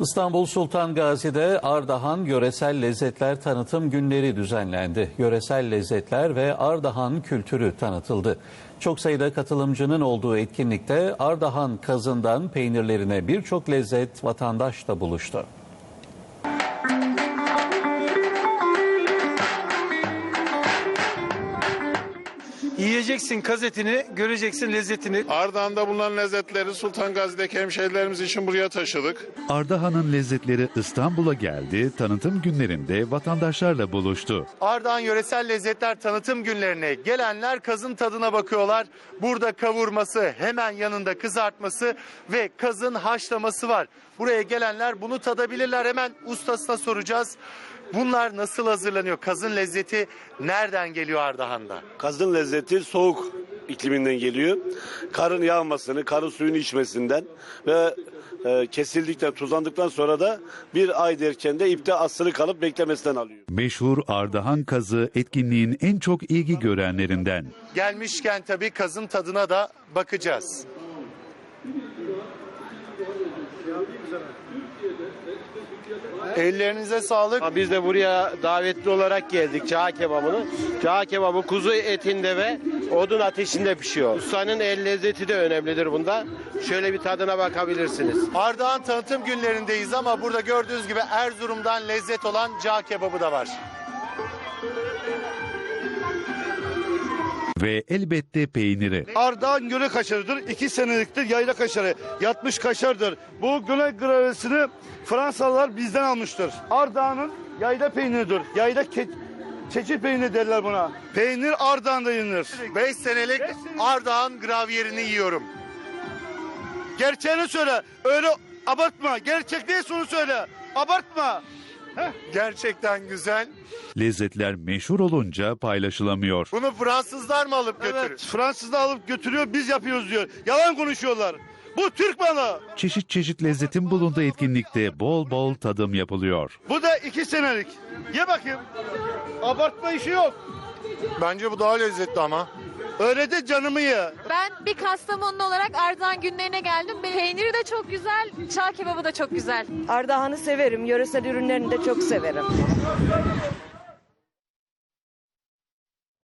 İstanbul Sultan Gazi'de Ardahan Yöresel Lezzetler Tanıtım Günleri düzenlendi. Yöresel lezzetler ve Ardahan kültürü tanıtıldı. Çok sayıda katılımcının olduğu etkinlikte Ardahan kazından peynirlerine birçok lezzet vatandaşla buluştu. Yiyeceksin kazetini, göreceksin lezzetini. Ardahan'da bulunan lezzetleri Sultan Gazi'deki hemşehrilerimiz için buraya taşıdık. Ardahan'ın lezzetleri İstanbul'a geldi, tanıtım günlerinde vatandaşlarla buluştu. Ardahan Yöresel Lezzetler Tanıtım Günlerine gelenler kazın tadına bakıyorlar. Burada kavurması, hemen yanında kızartması ve kazın haşlaması var. Buraya gelenler bunu tadabilirler. Hemen ustasına soracağız. Bunlar nasıl hazırlanıyor? Kazın lezzeti nereden geliyor Ardahan'da? Kazın lezzeti soğuk ikliminden geliyor. Karın yağmasını, karın suyunu içmesinden ve e, kesildikten, tuzlandıktan sonra da bir ay derken de ipte asılı kalıp beklemesinden alıyor. Meşhur Ardahan kazı etkinliğin en çok ilgi görenlerinden. Gelmişken tabii kazın tadına da bakacağız. Ellerinize sağlık. Biz de buraya davetli olarak geldik çağ kebabını. Çağ kebabı kuzu etinde ve odun ateşinde pişiyor. Ustanın el lezzeti de önemlidir bunda. Şöyle bir tadına bakabilirsiniz. Ardahan tanıtım günlerindeyiz ama burada gördüğünüz gibi Erzurum'dan lezzet olan cağ kebabı da var. Ve elbette peyniri. Ardahan göle kaşarıdır. İki seneliktir yayla kaşarı. Yatmış kaşardır. Bu göle gravesini Fransalılar bizden almıştır. Ardahan'ın yayla peyniridir. Yayla ke- keçi peyniri derler buna. Peynir Ardahan'da yenir. 5 senelik Ardahan gravyerini yiyorum. Gerçeğini söyle. Öyle abartma. Gerçek neyse onu söyle. Abartma. Gerçekten güzel. Lezzetler meşhur olunca paylaşılamıyor. Bunu Fransızlar mı alıp götürür? Evet. Fransız da alıp götürüyor biz yapıyoruz diyor. Yalan konuşuyorlar. Bu Türk malı. Çeşit çeşit lezzetin bulunduğu etkinlikte bol bol tadım yapılıyor. Bu da iki senelik. Ye bakayım. Abartma işi yok. Bence bu daha lezzetli ama. Öyle de canımı ye. Ben bir Kastamonlu olarak Ardahan günlerine geldim. Peyniri de çok güzel, çağ kebabı da çok güzel. Ardahan'ı severim. Yöresel ürünlerini de çok severim.